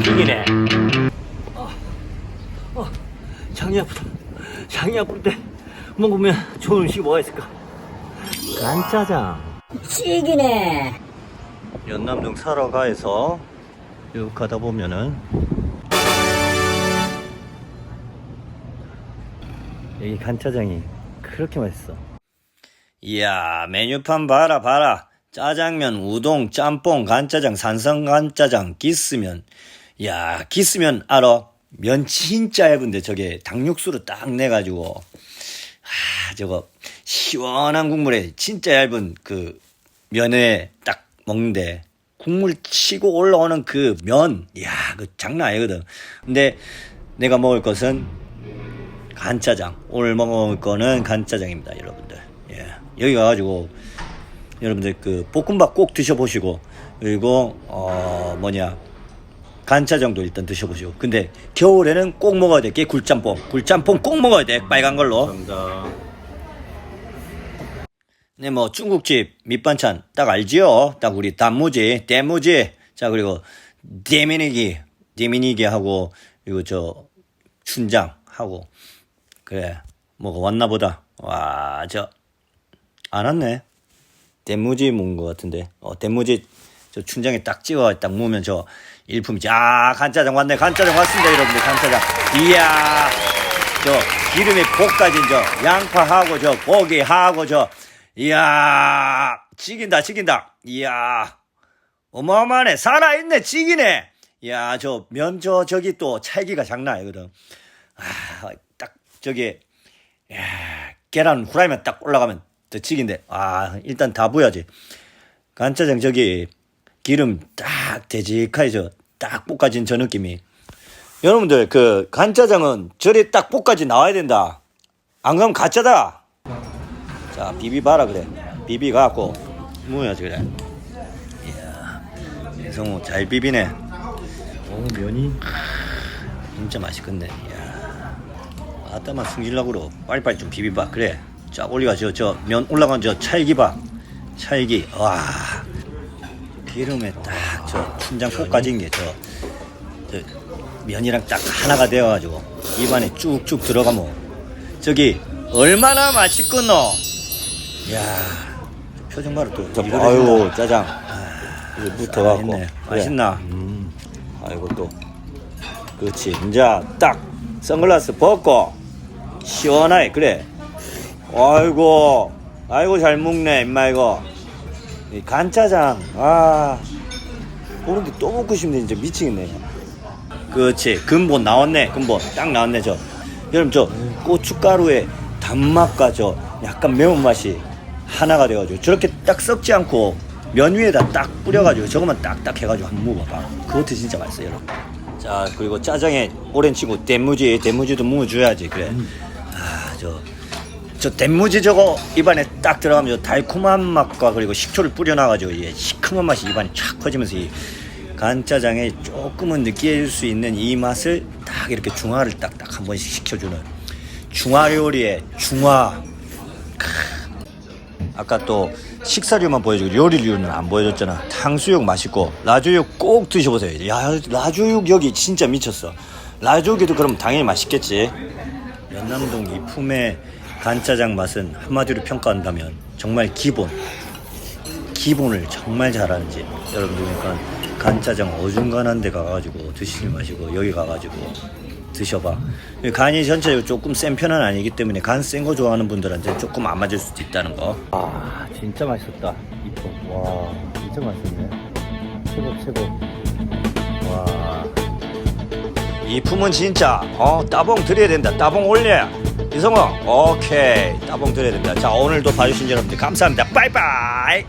이기네. 어, 장이 아프다. 장이 아플 때 먹으면 좋은 음식이 뭐가 있을까? 간짜장. 찌기네. 연남동 살아가에서 쭉 가다 보면은 여기 간짜장이 그렇게 맛있어. 이야 메뉴판 봐라 봐라 짜장면 우동 짬뽕 간짜장 산성 간짜장 기스면 야 기스면 알아 면 진짜 얇은데 저게 닭육수로 딱 내가지고 아 저거 시원한 국물에 진짜 얇은 그 면에 딱 먹는데 국물 치고 올라오는 그 면, 이야, 그 장난 아니거든. 근데 내가 먹을 것은 간짜장. 오늘 먹을 거는 간짜장입니다, 여러분들. 예. 여기 가가지고 여러분들 그 볶음밥 꼭 드셔보시고 그리고 어 뭐냐 간짜장도 일단 드셔보시고 근데 겨울에는 꼭 먹어야 돼. 게 굴짬뽕. 굴짬뽕 꼭 먹어야 돼. 빨간 걸로. 감사합니다. 네, 뭐 중국집 밑반찬 딱 알지요? 딱 우리 단무지, 대무지, 자 그리고 데미니기, 데미니기 하고 그리고 저 춘장 하고 그래 뭐가 왔나 보다. 와, 저 안 왔네. 대무지 먹은 것 같은데. 어, 대무지 저 춘장에 딱 찍어 딱 무면 저 일품이지. 아, 간짜장 왔네. 간짜장 왔습니다, 여러분들. 간짜장. 이야. 저 기름에 볶아진 저 양파하고 저 고기하고 저 이야 지긴다 지긴다 이야 어마어마하네 살아있네 지기네 이야 저 면 저 저기 또 찰기가 장난 아니거든 아딱 저기 야, 계란 후라이만 딱 올라가면 더 지긴데 아 일단 다 부어야지 간짜장 저기 기름 딱 되직하게 저딱 볶아진 저 느낌이 여러분들 그 간짜장은 저리 딱 볶아지 나와야 된다. 안 그러면 가짜다. 자 비비봐라 그래. 비비 갖고 뭐야지 그래. 이야 성우 잘 비비네. 오 면이 진짜 맛있겠네. 이야 아따만 승질나고로 빨리빨리 좀 비비봐 그래. 쫙 올리가 저저면 올라간 저 찰기 봐. 찰기 와 기름에 딱 저 춘장 볶아진 게저 저 면이랑 딱 하나가 되어가지고 입안에 쭉쭉 들어가면 저기 얼마나 맛있겠노 이야 표정 봐라 또 저, 아유. 짜장. 이거 붙어갖고. 맛있네. 맛있나 음. 아이고 또. 그렇지 이제 딱 선글라스 벗고 시원하게 그래 아이고 아이고 잘 먹네 임마 이거. 이 간짜장 아. 그런데 또 먹고 싶네 진짜 미치겠네. 그렇지 근본 나왔네 근본. 딱 나왔네 저. 여러분 저 고춧가루의 단맛과 저 약간 매운맛이 하나가 돼가지고 저렇게 딱 썩지 않고 면 위에다 딱 뿌려가지고 저것만 딱딱 해가지고 한번 먹어봐. 그것도 진짜 맛있어요 여러분. 자 그리고 짜장에 오랜 친구 대무지. 대무지도 먹어줘야지 그래. 아저 저 대무지 저거 입안에 딱 들어가면 저 달콤한 맛과 그리고 식초를 뿌려놔가지고 이 시큼한 맛이 입안에 쫙 퍼지면서 이 간짜장에 조금은 느끼해질 수 있는 이 맛을 딱 이렇게 중화를 딱딱 한 번씩 시켜주는 중화 요리의 중화. 크. 아까 또 식사류만 보여주고 요리류는 안 보여줬잖아. 탕수육 맛있고 라조육 꼭 드셔보세요. 야 라조육 여기 진짜 미쳤어. 라조육에도 그럼 당연히 맛있겠지. 연남동 이 품의 간짜장 맛은 한마디로 평가한다면 정말 기본. 기본을 정말 잘하는지. 여러분들 그러니까 간짜장 어중간한 데 가가지고 드시지 마시고 여기 가가지고 드셔봐. 간이 전체적으로 조금 센 편은 아니기 때문에 간 센 거 좋아하는 분들한테 조금 안 맞을 수도 있다는 거아 진짜 맛있었다. 이품 와 진짜 맛있네. 최고 최고. 와. 이 품은 진짜 어 따봉 드려야 된다. 따봉 올려 이성호 오케이. 따봉 드려야 된다. 자 오늘도 봐주신 여러분들 감사합니다. 빠이빠이